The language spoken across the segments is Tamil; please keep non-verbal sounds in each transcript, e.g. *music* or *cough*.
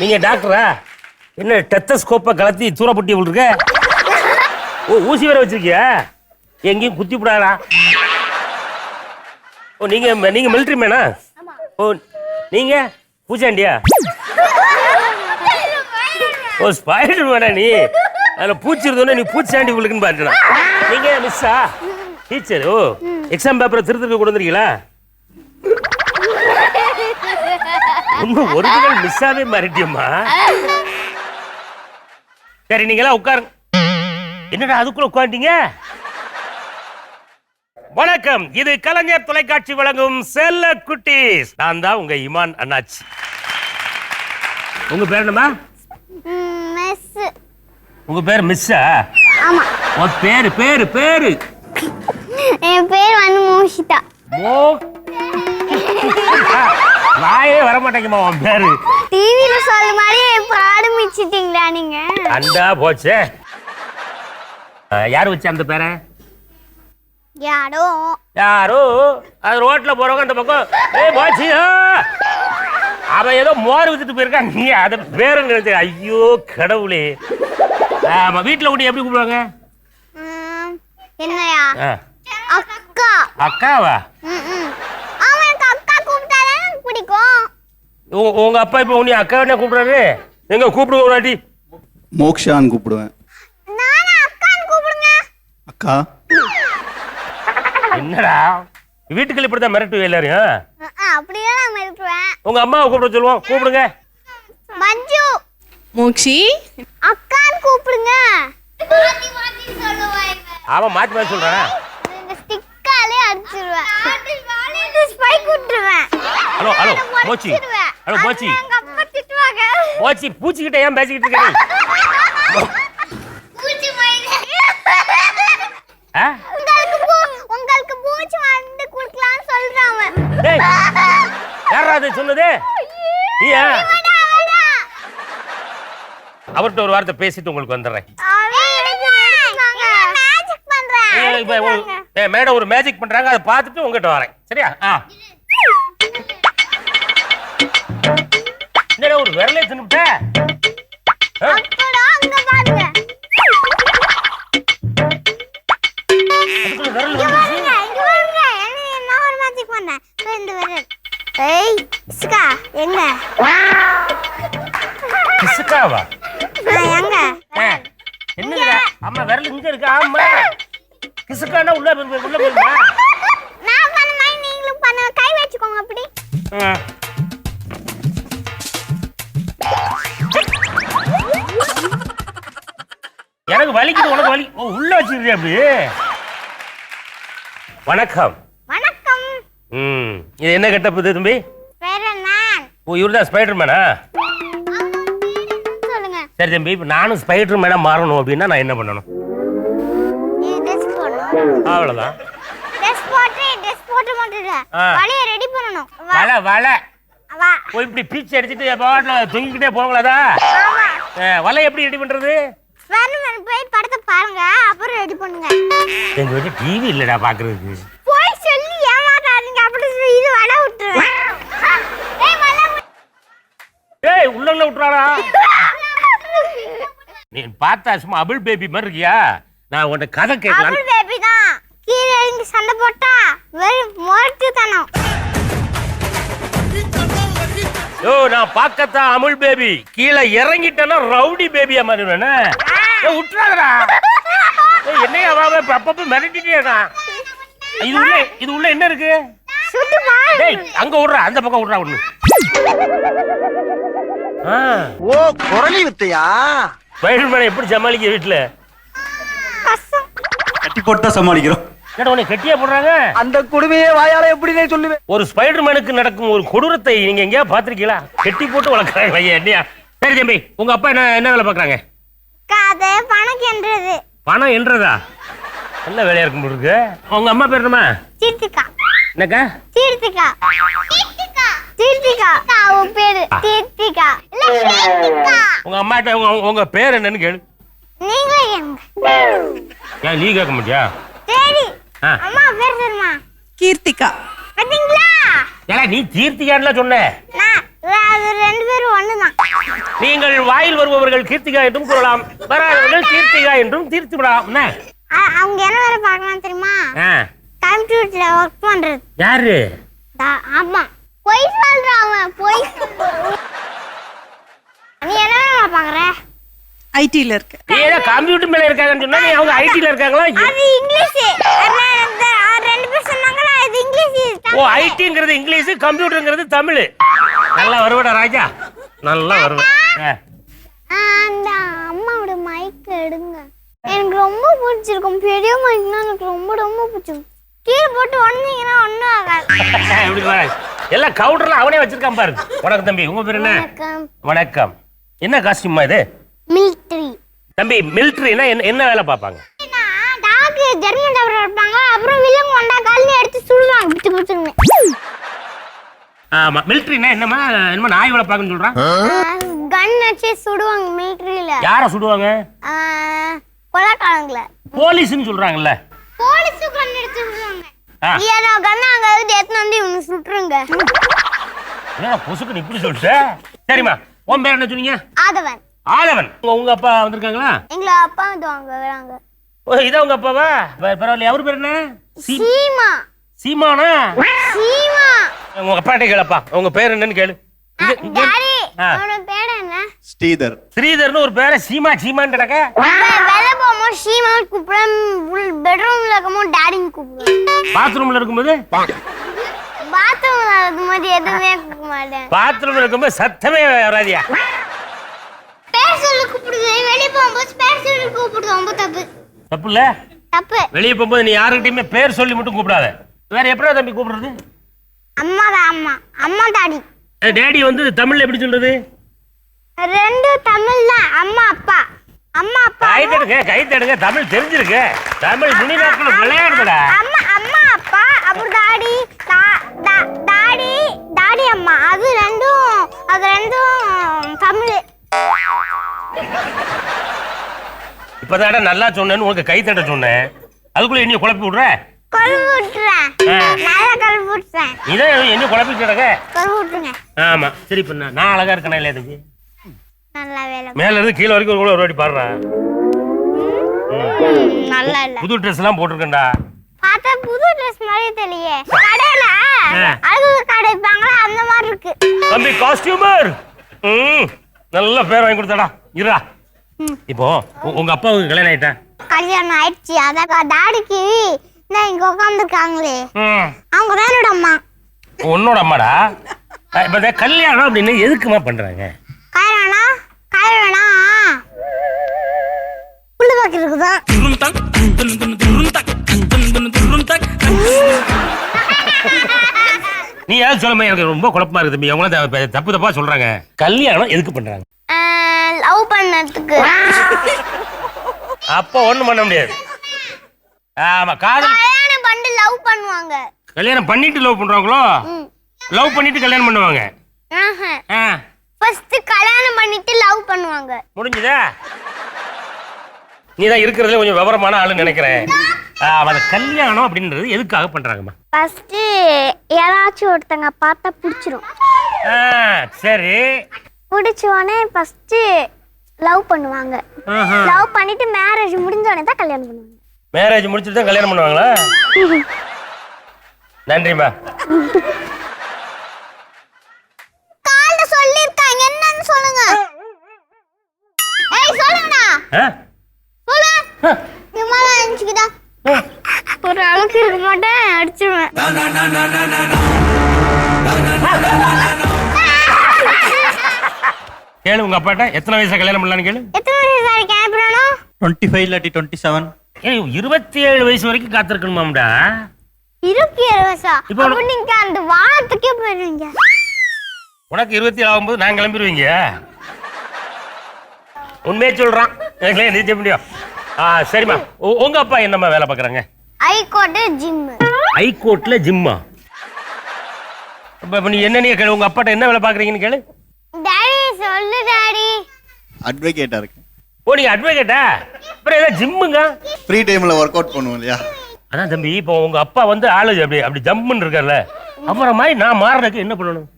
நீங்க டாக்டரா? என்ன டெத்தஸ்கோப்பை கலத்தி தூரப்பட்டி இருக்க ஓ ஊசி வேற வச்சிருக்கியா? எங்கேயும் குத்தி விடாடா ஓ நீங்க நீங்க மிலிட்ரி மேனா ஓ நீங்க பூச்சாண்டியா ஓ ஸ்பைடர் மேனா நீ? அதில் பூச்சி இருந்தோன்னே நீ பூச்சாண்டி உங்களுக்குன்னு பார்த்துனா நீங்க மிஸ்ஸா டீச்சர் ஓ எக்ஸாம் பேப்பரை திருத்திருக்க கொண்டு வந்திருக்கீங்களா? ஒன்றும் ஒரிஜினல் மிஸ்ஸாவே மாறிட்டியம்மா. சரி நீங்களா உட்காருங்க. என்னடா அதுக்குள்ள உட்காந்துட்டீங்க வணக்கம். இது கலைஞர் தொலைக்காட்சி வழங்கும் செல்ல குட்டீஸ். நான் தான் உங்க இமான் அண்ணாச்சி. உங்க பேர் என்னம்மா? மிஸ். உங்க பேர் மிஸ்ஸா? உன் பேரு பேரு பேரு. என் பேர் வந்து மோஷிதா மோ *laughs* வாயே வர மாட்டேங்குமா உன் பேரு? டிவில சொல்ல மாதிரி இப்ப ஆரம்பிச்சிட்டீங்களா நீங்க? அண்டா போச்சே. யார் வச்ச அந்த பேரை? யாரோ? யாரோ? அது ரோட்ல போறவங்க அந்த பக்கம். ஏய் பாச்சியா அவன் ஏதோ மோர் வித்துட்டு போயிருக்கான். நீ அத பேரை நினைச்ச ஐயோ கடவுளே. ஆமா வீட்டுல உன்னை எப்படி கூப்பிடுவாங்க? என்னையா? அக்கா. அக்காவா ம், ம். ஆமா எனக்கு அக்கா கூப்பிட்டாதான் எனக்கு பிடிக்கும் உங்க அப்பா இப்ப உன்னை அக்கா என்ன கூப்பிடுறாரு? எங்க கூப்பிடுங்க ஒரு வாட்டி. மோக்ஷான்னு கூப்பிடுவேன். நானே அக்கான்னு கூப்பிடுங்க. அக்கா? என்னடா? வீட்டுக்குள்ள இப்படிதான் மிரட்டுவே எல்லாரையும்? அப்படியே மிரட்டுவேன். உங்க அம்மாவை கூப்பிட சொல்லுவோம். கூப்பிடுங்க. மஞ்சு. மோக்ஷி? அக்கான்னு கூப்பிடுங்க. அவன் மாத்தி மாத்தி சொல்றான். ஸ்டிக்காலே அடிச்சிருவேன். ஹலோ ஹலோ மோச்சி அப்பா திட்டுவாங்க. மோச்சி பூச்சிக்கிட்ட ஏன் பேசிக்கிட்டு இருக்க நீ? பூச்சி மயிலே. ஆ? உங்களுக்கு பூ- உங்களுக்கு பூச்சி வந்து குடுக்கலாம்னு சொல்றான் அவன். டேய் யாரா அது சொன்னது. அவர்கிட்ட ஒரு வார்த்தை பேசிட்டு உங்களுக்கு வந்துடுறேன். மேடம் ஒரு மேஜிக் பண்றாங்க அதை பார்த்துட்டு உங்ககிட்ட வரேன். சரியா? ஆ. ஒரு விரலே தின்னுட்ட. என்ன- அம்மா விரல் இங்க இருக்கு. ஆமா. கிசுக்கானா உள்ள உள்ள போயிருமா எனக்கு வலிக்குது உனக்கு வலி. ஓ உள்ள வச்சிருக்கியா அப்படி வணக்கம். வணக்கம். ம் இது என்ன கெட்டப் இது தம்பி? ஓ இவர் தான் ஸ்பைடர் மேனா சரி தம்பி இப்போ நானும் ஸ்பைடர் மேனா மாறணும் அப்படின்னா நான் என்ன பண்ணணும்? அவ்வளோதான் வலை வலை. இப்படி பீச்சு அடிச்சுட்டு பாட்டில் தொங்கிக்கிட்டே ஆமா. வலை எப்படி ரெடி பண்றது? வேணும் போய் படத்தை பாருங்க. அப்புறம் ரெடி பண்ணுங்க. எங்க வீட்டு டிவி இல்லடா பாக்குறதுக்கு. போய் சொல்லி ஏமாத்தாதீங்க அப்படி இது வட விட்டுருவேன். ஏய் உள்ள உள்ள விட்டுறாடா. *laughs* நீ பார்த்தா சும்மா அபிள் பேபி மாதிரி இருக்கியா? நான் உன்கிட்ட கதை கேட்கலாம் அபுல் பேபி தான். கீழே இறங்கி சண்டை போட்டா வெறும் முரட்டுத்தனம். யோ நான் பார்க்கத்தான் அமுல் பேபி. கீழே இறங்கிட்டேன்னா ரவுடி பேபியா மாறிடுவேனே விட்டுறாதடா. ஏய் என்னையா அவ அப்பப்ப மிரட்டிட்டே இருக்கான் இது உள்ள இது உள்ள என்ன இருக்கு? டேய் அங்க விடுறா அந்த பக்கம் விடுறா ஒண்ணு. ஆ. ஓ குரலி வித்தையா? ஸ்பைடர் மேனை எப்படி சமாளிக்க வீட்டுல கட்டி போட்டு தான் சமாளிக்கிறோம் கெட்டியா போடுறாங்க? அந்த கொடுமையே வாயால எப்படினே சொல்லுவேன். ஒரு ஸ்பைடர் மேனுக்கு நடக்கும் ஒரு கொடூரத்தை நீங்க எங்கேயா பாத்திருக்கீங்களா கெட்டி போட்டு வளர்க்குறாங்க ஐயா என்னையா? சரி தம்பி உங்க அப்பா என்ன என்ன வேலை பாக்குறாங்க கதை பணக்கென்றது பணம் என்றதா? என்ன வேலையா இருக்கும் போல இருக்கு? உங்க அம்மா பேர் என்னம்மா? தீர்த்திகா. என்னக்கா? தீர்த்திகா. தீர்த்திகா. தீர்த்திகா. அவ பேரு தீர்த்திகா. இல்ல தீர்த்திகா. உங்க அம்மாட்ட உங்க உங்க பேர் என்னன்னு கேளு. நீங்களே கேளுங்க. ஏன் நீ கேட்க மாட்டியா? சரி. அம்மா பேர் தெரியுமா கீர்த்திகா. பாத்தீங்களா? ஏடா நீ தீர்த்தியான்ல சொன்ன. நான் அது ரெண்டு பேரும் ஒண்ணுதான். நீங்கள் வாயில் வருபவர்கள் கீர்த்திகா என்றும் கூறலாம். வராதவர்கள் கீர்த்திகா என்றும் தீர்த்து விடலாம் என்ன? அ- அவங்க என்ன வேலை பார்க்கலாம் தெரியுமா? ஆ, கம்ப்யூட்டர்ல ஒர்க் பண்றது. யாரு? தா- ஆமா. பொய் சொல்றான் அவன் பொய் நீ என்ன வேலை பாக்குற ஐடில இருக்கு. நீ ஏதோ கம்ப்யூட்டர் மேல இருக்காங்கன்னு சொன்னா நீ அவங்க ஐடில இருக்காங்களா? அது இங்கிலீஷ். அதான் இந்த ஆ, ரெண்டு பேர் சொன்னாங்களா இது இங்கிலீஷ். ஓ ஐடிங்கிறது இங்கிலீஷ் கம்ப்யூட்டருங்கிறது தமிழ். நல்லா வருவடா ராஜா. நல்லா வருவேன் அந்த அம்மாவோட மைக் எடுங்க. எனக்கு ரொம்ப பிடிச்சிருக்கும். பெரிய மைக்னா எனக்கு ரொம்ப ரொம்ப பிடிச்சிருக்கும் கீழே போட்டு ஒன்னீங்கன்னா ஒன்றும் ஆகாது. *laughs* எல்லாம் கவுண்டர்ல அவனே வச்சிருக்கான் பாரு. வணக்கம் தம்பி. உங்க பேர் என்ன? வணக்கம். என்ன காஸ்டியூமா இது? மிலிட்ரி தம்பி மிலிட்டரினா என்ன என்ன வேலை பார்ப்பாங்க? டாக் ஜெர்மன் டவர் இருப்பாங்க. அப்புறம் வில்லங்க வந்தா காலையில எடுத்து சுடுவாங்க. பிடிச்சு பிடிச்சுன்னு ஆமா மிலிட்டரினா என்னமா என்னமா நாய் வேலை பார்க்கணும்னு சொல்றான் கன் வச்சு சுடுவாங்க மிலிட்ரியில யாரை சுடுவாங்க? கொலைக்காரங்கள. போலீஸ்னு சொல்றாங்கல்ல. போலீஸ் கன் எடுத்து சுடுவாங்க. ஏன்னா கன் அங்க இருந்து எடுத்து வந்து இவங்க சுட்டுருங்க. என்ன பொசுக்கு இப்படி சொல்லிட்ட? சரிம்மா உன் பேர் என்ன சொன்னீங்க? ஆதவன். ஆதவன். உங்க உங்க அப்பா வந்திருக்காங்களா? எங்களை அப்பா வந்து வாங்க வராங்க. ஓ இதான் உங்க அப்பாவா? ப- பரவாயில்லையா அவர் பேர் என்ன? சீ- சீமா. சீமானா? சீமா. உங்க அப்பாட்ட கேளப்பா. உங்க பேர் என்னன்னு கேளு. ஸ்ரீதர். ஸ்ரீதர்னு ஒரு பேரை சீமா சீமான்னு கிடக்க வெளில போகும்போது சீமா கூப்பிடுவேன். பெட்ரூம்ல இருக்கும்போது டாடின்னு கூப்பிடுவேன். பாத்ரூம்ல இருக்கும்போது? பாத்ரூம்ல இருக்கும்போது எதுவுமே கூப்பிட மாட்டேன். பாத்ரூம்ல இருக்கும்போது சத்தமே வராதியா? பேர் சொல்லி கூப்பிடுது வெளியே போகும்போது பேர் சொல்லி கூப்பிடுது ரொம்ப தப்பு. தப்பு இல்ல? தப்பு. வெளியே போகும்போது நீ யாருக்கிட்டயுமே பேர் சொல்லி மட்டும் கூப்பிடாத. வேற எப்படா தம்பி கூப்பிடுறது? அம்மா. தான் அம்மா அம்மா டாடி டேடி வந்து தமிழ்ல எப்படி சொல்றது? ரெண்டும் தமிழ் தான் அம்மா அப்பா. அம்மா அப்பா. கை தடுங்க கை தடுங்க. தமிழ் தெரிஞ்சிருக்கு. தமிழ் நுனி நாட்கள் விளையாடுதுடா. அம்மா அம்மா அப்பா. அப்புறம் டாடி டாடி டாடி அம்மா. அது ரெண்டும் அது ரெண்டும் தமிழ். இப்பதாடா நல்லா சொன்னேன்னு உனக்கு கை தட்ட சொன்னேன். அதுக்குள்ள என்ன குழப்பி விடுற? இதான் என்ன குழப்பி கிடக்க கழுவு விட்டுருங்க ஆமா. சரி இப்ப நான் அழகா இருக்கேனா இல்லையா இதுக்கு? மேல இருந்து கீழே வரைக்கும் ஒரு ஒரு வாட்டி பாடுறேன் புது ட்ரெஸ் எல்லாம் போட்டிருக்கேன்டா. பார்த்தா புது ட்ரெஸ் மாதிரி தெரியலையே. கடையில. அழகு கடை வைப்பாங்களா? அந்த மாதிரி இருக்கு. தம்பி காஸ்டியூமர் நல்ல பேர் வாங்கி கொடுத்தாடா. இருடா. இப்போ உங்க அப்பாவுக்கு கல்யாணம் ஆயிட்டேன் கல்யாணம் ஆயிடுச்சு. அதான் டாடிக்கு நான் இங்க உட்காந்துருக்காங்களே அவங்க என்னோட அம்மா. உன்னோட அம்மாடா? இப்ப கல்யாணம் அப்படின்னு எதுக்குமா பண்றாங்க? கல்யாணம் கல்யாணம் புள்ளு பாக்கிறதுக்கு தான் நீ யாரும் சொல்லுமா எனக்கு ரொம்ப குழப்பமா இருக்கு தம்பி. அவங்களும் தப்பு தப்பா சொல்றாங்க. கல்யாணம் எதுக்கு பண்றாங்க? லவ் பண்ணதுக்கு. அப்போ ஒண்ணும் பண்ண முடியாது. ஆமா காதல் கல்யாணம் பண்ணி லவ் பண்ணுவாங்க. கல்யாணம் பண்ணிட்டு லவ் பண்றாங்களோ லவ் பண்ணிட்டு கல்யாணம் பண்ணுவாங்க. ஃபர்ஸ்ட் கல்யாணம் பண்ணிட்டு லவ் பண்ணுவாங்க. முடிஞ்சுதா? நீ தான் இருக்கிறதுல கொஞ்சம் விவரமான ஆளு நினைக்கிறேன். அந்த கல்யாணம் அப்படின்றது எதுக்காக பண்றாங்கம்மா? ஃபர்ஸ்ட் யாராச்சும் ஒருத்தங்க பார்த்தா பிடிச்சிரும். சரி. பிடிச்ச உடனே ஃபர்ஸ்ட் லவ் பண்ணுவாங்க. லவ் பண்ணிட்டு மேரேஜ் முடிஞ்ச உடனே தான் கல்யாணம் பண்ணுவாங்க. மேரேஜ் முடிச்சுட்டு தான் கல்யாணம் பண்ணுவாங்களா? நன்றிம்மா. ஒரு அளவுக்கு இருக்க மாட்டேன் கேளு உங்க அப்பாட்ட. எத்தனை வயசுல கல்யாணம் பண்ணலான்னு கேளு. எத்தனை வயசு வரைக்கும் அனுப்புறானோ டுவெண்ட்டி ஃபைவ் இல்லாட்டி டுவெண்ட்டி செவன் ஏய் இருபத்தி ஏழு வயசு வரைக்கும் காத்திருக்கணுமாம்டா. இருபத்தி ஏழு வயசா? இப்போ அப்ப நீங்க அந்த வானத்துக்கே போயிருவீங்க உனக்கு இருபத்தி ஏழு ஆகும்போது நான் கிளம்பிடுவீங்க. உண்மையே சொல்றான். எனக்கு நிச்சய முடியும். ஆ சரிம்மா. உ- உங்க அப்பா என்னம்மா வேலை பார்க்குறாங்க? ஹைகோர்ட்டு ஜிம் ஹைகோர்ட்ல ஜிம்மா இப்போ நீ என்ன நீ கேளு. உங்க அப்பாட்ட என்ன வேலை பார்க்குறீங்கன்னு கேளு. டாடி சொல்லு டாடி அட்வொகேட்டாக இருக்கேன் ஓ நீங்க அட்வொகேட்டா அப்புறம் ஏதாவது ஜிம்முங்க ஃப்ரீ டைமில் ஒர்க் அவுட் பண்ணுவோம் இல்லையா? அதான் தம்பி இப்போ உங்க அப்பா வந்து ஆளு அப்படி அப்படி ஜம்முன்னு இருக்கார்ல அப்புறம் மாதிரி நான் மாறுறதுக்கு என்ன பண்ணணும்?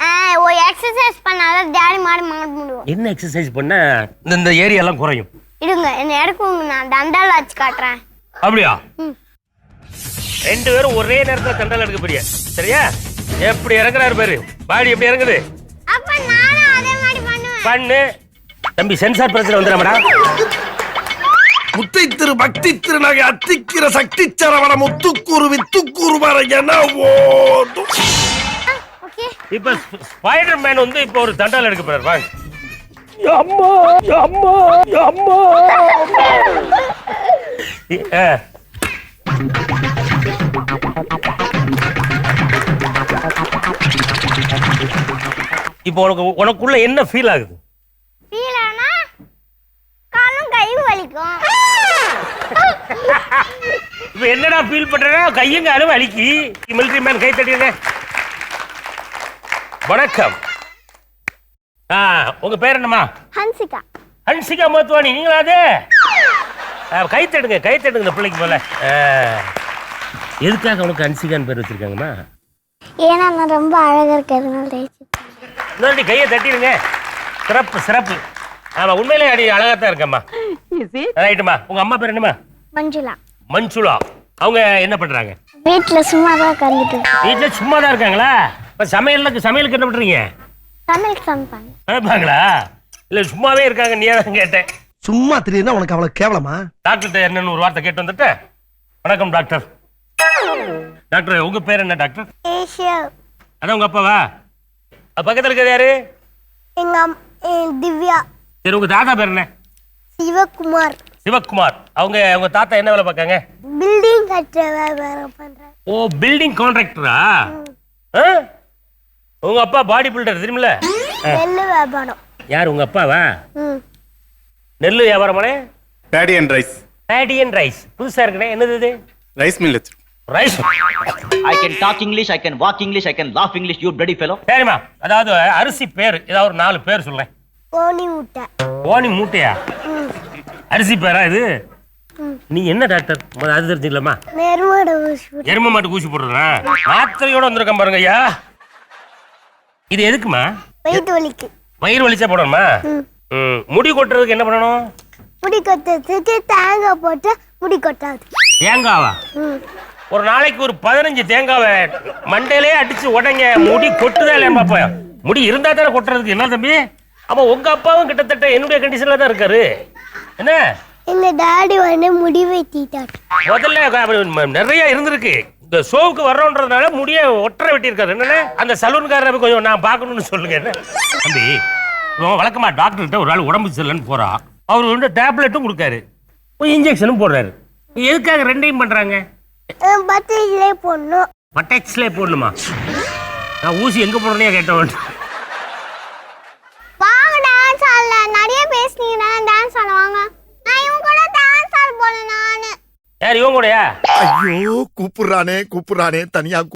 ஆ ஒரு எக்ஸசைஸ் பண்ணாதான் டேடி மாடி மாட முடியும் என்ன எக்ஸசைஸ் பண்ண இந்த இந்த ஏரியாலாம் குறையும்? இருங்க என்ன எடுக்குங்க நான் தண்டால வச்சு காட்டுறேன். அப்படியா? ம். ரெண்டு பேரும் ஒரே நேரத்துல தண்டல் எடுக்க போறிய சரியா? எப்படி இறங்குறாரு பாரு. பாடி எப்படி இறங்குது? அப்ப நானும் அதே மாதிரி பண்ணுவேன். பண்ணு. தம்பி சென்சார் பிரச்சனை வந்துடாமடா. முத்தை திரு பக்தி திருநகை அத்திக்கிற சக்தி சரவண முத்துக்கூறு வித்துக்கூறு வர என ஓடும். இப்ப ஸ்பைடர் மேன் வந்து இப்ப ஒரு தண்டால் எடுக்க போறாரு வாங்க. அம்மா அம்மா அம்மா. இப்போ உனக்கு உனக்குள்ள என்ன ஃபீல் ஆகுது ஃபீல் ஆனா காலும் கை வலிக்கும் இப்ப என்னடா ஃபீல் பண்றேன்னா கையும் காலும் வலிக்கு மிலிட்டரி மேன் கை தட்டிடுங்க வணக்கம். ஆ உங்க பேர் என்னம்மா? ஹன்சிகா. ஹன்சிகா மோத்வானி நீங்களா அது? கை தட்டுங்க கை தட்டுங்க பிள்ளைக்கு போல. எதுக்காக உனக்கு ஹன்சிகான்னு பேர் வச்சிருக்காங்கம்மா? ஏன்னா நான் ரொம்ப அழகா இருக்கிறதுனால இன்னொரு கையை தட்டிடுங்க. சிறப்பு சிறப்பு. ஆமா உண்மையிலே அடி அழகா தான் இருக்கம்மா ரைட்டுமா உங்க அம்மா பேர் என்னம்மா? மஞ்சுளா. மஞ்சுளா. அவங்க என்ன பண்றாங்க? வீட்டுல சும்மா தான் உட்காந்துட்டு வீட்டுல சும்மா தான் இருக்காங்களா? இப்ப சமையலுக்கு சமையலுக்கு என்ன பண்றீங்க? சமையல் சமைப்பாங்க. சமைப்பாங்களா? இல்ல சும்மாவே இருக்காங்க நீ தான் கேட்டேன். சும்மா தெரியுதுன்னா உனக்கு அவ்வளவு கேவலமா? டாக்டர்கிட்ட என்னன்னு ஒரு வார்த்தை கேட்டு வந்துட்டு வணக்கம் டாக்டர். டாக்டர் உங்க பேர் என்ன டாக்டர்? அதான் உங்க அப்பாவா? பக்கத்துல இருக்கிறது யாரு? எங்க திவ்யா. சரி உங்க தாத்தா பேர் என்ன? சிவகுமார். சிவக்குமார். அவங்க உங்க தாத்தா என்ன வேலை பார்க்காங்க? பில்டிங் ஓ பில்டிங் கான்ட்ராக்டரா உங்க அப்பா பாடி பில்டர் தெரியுமில்ல? நெல்லு வியாபாரம். யார் உங்க அப்பாவா? நெல்லு வியாபாரமானே paddy and rice paddy and rice புதுசா இருக்குனே என்னது இது? Rice mill rice I can talk English, I can walk English, I can laugh English, you bloody fellow. சரிம்மா. அதாவது அரிசி பேர் ஏதாவது ஒரு நாலு பேர் சொல்லேன் கோணி முட்டை. ஓனி மூட்டையா? அரிசி பேரா இது. நீ என்ன டாக்டர் அது தெரிஞ்சுக்கலாமா? எரும மாட்டு ஊசி போடுறதா மாத்திரையோட வந்திருக்கேன் பாருங்க ஐயா. இது எதுக்குமா? வயிறு வலிச்சா போடணுமா? முடி கொட்டுறதுக்கு என்ன பண்ணணும்? முடி கொட்டுறதுக்கு தேங்காய் போட்டு முடி கொட்டாது. தேங்காவா? ஒரு நாளைக்கு ஒரு பதினஞ்சு தேங்காவை மண்டையிலே அடிச்சு உடைங்க. முடி கொட்டுதா இல்லையா பாப்பா முடி இருந்தா தானே கொட்டுறதுக்கு. என்ன தம்பி? ஆமா உங்க அப்பாவும் கிட்டத்தட்ட என்னுடைய கண்டிஷன்ல தான் இருக்காரு. என்ன? எங்க டாடி வந்து முடி வெட்டிட்டார் முதல்ல நிறைய இருந்திருக்கு. இந்த ஷோவுக்கு வர்றோன்றதுனால முடிய ஒற்றை வெட்டி இருக்காரு என்னன்னு அந்த சலூன்காரரை கொஞ்சம் நான் பார்க்கணும்னு சொல்லுங்க என்ன? தம்பி இவன் வழக்கமா டாக்டர்கிட்ட ஒரு ஆள் உடம்பு சரியில்லைன்னு போறா. அவர் வந்து டேப்லெட்டும் கொடுக்காரு. இன்ஜெக்ஷனும் போடுறாரு. எதுக்காக ரெண்டையும் பண்றாங்க? பத்திரிக்கையிலே போடணும். பட்டெக்ஸ்லே போடணுமா? நான் ஊசி எங்க போடணும் கேட்டவன் வாங்க டான்ஸ் ஆடல நிறைய பேசுனீங்கன்னா டான்ஸ் ஆட வாங்க. நான் இவங்க கூட டான்ஸ் ஆட போல நானு. யார் இவன் கூடயா? ஐயோ கூப்பிடுறானே கூப்பிடுறானே தனியா